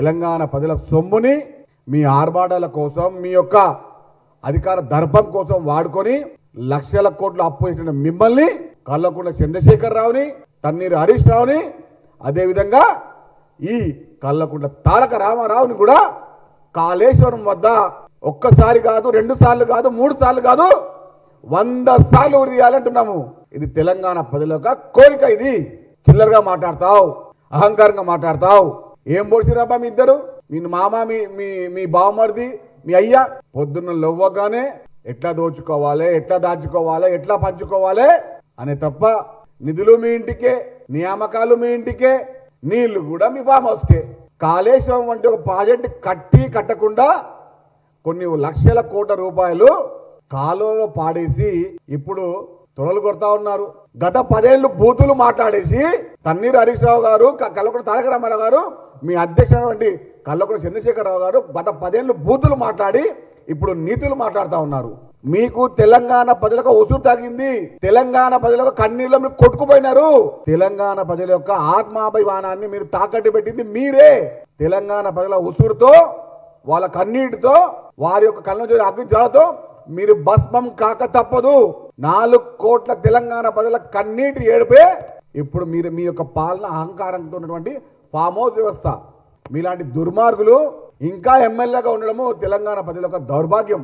తెలంగాణ ప్రజల సొమ్ముని మీ ఆర్భాటాల కోసం మీ యొక్క అధికార దర్భం కోసం వాడుకొని లక్షల కోట్లు అప్పు చేసిన మిమ్మల్ని కల్లకుంట చంద్రశేఖర్ రావుని తన్నీరు హరీష్ రావుని అదేవిధంగా ఈ కల్లకుంట తారక రామారావుని కూడా కాళేశ్వరం వద్ద ఒక్కసారి కాదు రెండు సార్లు కాదు మూడు సార్లు కాదు వంద సార్లు ఉరి తీయాలంటున్నాము. ఇది తెలంగాణ ప్రజల యొక్క కోరిక ఇది. చిల్లరగా మాట్లాడతావు అహంకారంగా మాట్లాడతావు. ఏం పొడిచిరాబా మీ ఇద్దరు? మీ మామ మీ మీ మీ బావమరిది మీ అయ్యా? పొద్దున్న లవ్వగానే ఎట్లా దోచుకోవాలి ఎట్లా దాచుకోవాలి ఎట్లా పంచుకోవాలి అనే తప్ప నిధులు మీ ఇంటికే నియామకాలు మీ ఇంటికే నీళ్ళు కూడా మీ ఫామ్ హౌస్కే. కాళేశ్వరం వంటి ఒక ప్రాజెక్ట్ కట్టి కట్టకుండా కొన్ని లక్షల కోట్ల రూపాయలు కాలువలో పాడేసి ఇప్పుడు తొడలు కొడతా ఉన్నారు. గత పదేళ్ళు బూతులు మాట్లాడేసి తన్నీరు హరీష్ రావు గారు క- తారక రామారావు గారు మీ అధ్యక్షుడైనటువంటి కల్లకుడు చంద్రశేఖరరావు గారు గత పదేళ్ళు బూతులు మాట్లాడి ఇప్పుడు నీతులు మాట్లాడుతూ ఉన్నారు. మీకు తెలంగాణ ప్రజలకు ఉసురు తగ్గింది తెలంగాణ ప్రజలకు కన్నీళ్ళు మీరు కొట్టుకుపోయినారు. తెలంగాణ ప్రజల యొక్క ఆత్మాభిమానాన్ని మీరు తాకట్టు పెట్టింది మీరే. తెలంగాణ ప్రజల ఉసురుతో వాళ్ళ కన్నీటితో వారి యొక్క కళ్ళ జోరి అగ్నిజ్వాలతో మీరు భస్మం కాక తప్పదు. నాలుగు కోట్ల తెలంగాణ ప్రజల కన్నీటి ఏడిపే ఇప్పుడు మీరు మీ యొక్క పాలన అహంకారంతో ఉన్నటువంటి ఫామ్ హౌస్ వ్యవస్థ. మీలాంటి దుర్మార్గులు ఇంకా ఎమ్మెల్యేగా ఉండడము తెలంగాణ ప్రజల యొక్క దౌర్భాగ్యం.